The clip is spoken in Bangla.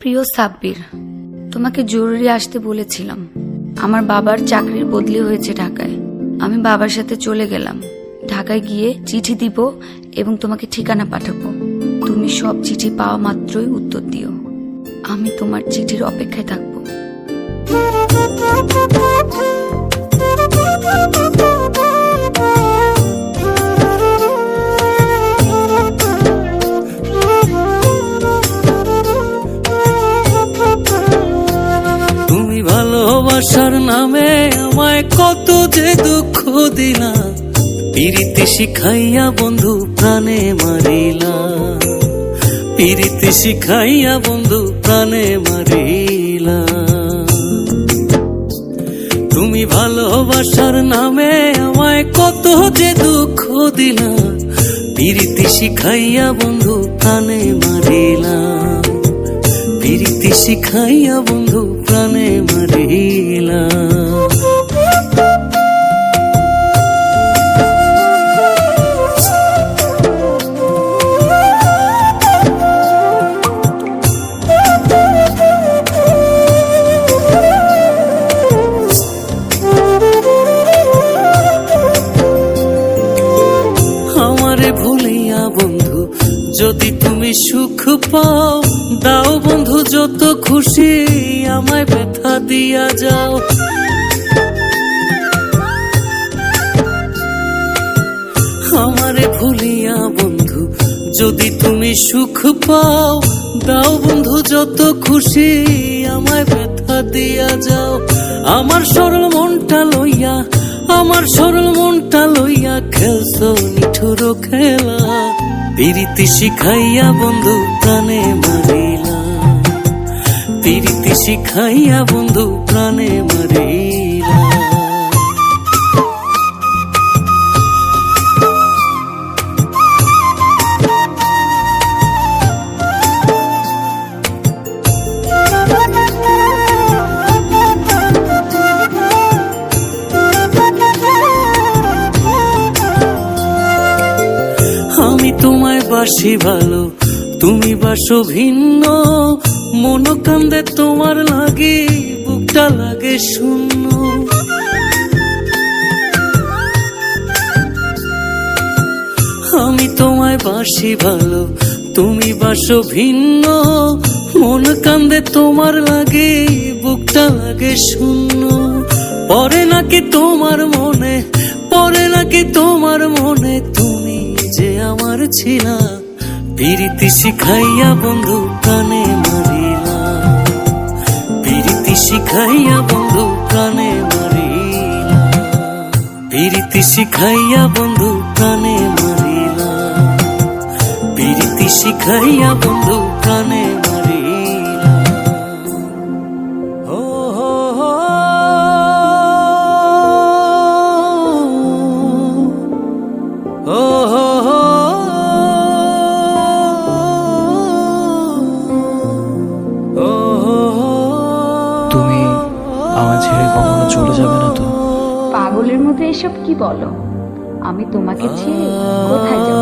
প্রিয় সাব্বির, তোমাকে জরুরি আসতে বলেছিলাম। আমার বাবার চাকরির বদলি হয়েছে ঢাকায়। আমি বাবার সাথে চলে গেলাম। ঢাকায় গিয়ে চিঠি দিব এবং তোমাকে ঠিকানা পাঠাবো। তুমি সব চিঠি পাওয়া মাত্রই উত্তর দিও। আমি তোমার চিঠির অপেক্ষায় থাকব। তুমি ভালোবাসার নামে আমায় কত যে দুঃখ দিলা। পিরিতি শিখাইয়া বন্ধু প্রাণে মারিলা। পিরিতি শিখাইয়া বন্ধু প্রাণে মারিলা। তুমি ভালোবাসার নামে আমায় কত যে দুঃখ দিলা। পিরিতি শিখাইয়া বন্ধু প্রাণে মারিলা। শিখাইয়া বন্ধু প্রাণে মারিলা তুমি সুখ পাও, দাও বন্ধু, যত খুশি আমায় ব্যথা দিয়া যাও। আমারে ভুলিয়া বন্ধু, যদি তুমি সুখ পাও, দাও বন্ধু, যত খুশি আমায় ব্যথা দিয়া যাও। আমার সরল মনটা লইয়া, আমার সরল মনটা লইয়া খেলছো নিঠুর খেলা। প্রীতি শিখাইয়া বন্ধু প্রাণে মারিলা প্রীতি শিখাইয়া বন্ধু প্রাণে মারিলা বাসি ভালো, তুমি বাসো ভিন্ন। মন কান্দে তোমার লাগে, বুকটা লাগে শূন্য। আমি তোমায় বাসি ভালো, তুমি বাসো ভিন্ন। মন কান্দে তোমার লাগে, বুকটা লাগে শূন্য। পরে নাকি তোমার মনে, পরে নাকি তোমার মনে যে আমার ছিলা, পিরিতি শিখাইয়া বন্ধু কানে মারিলা। পিরিতি শিখাইয়া বন্ধু কানে মারিলা। পিরিতি শিখাইয়া বন্ধু কানে মারিলা। পিরিতি শিখাইয়া বন্ধু চলে যাবে না তো। পাগলের মতো এসব কি বলো? আমি তোমাকে ছেড়ে কোথায় যাব?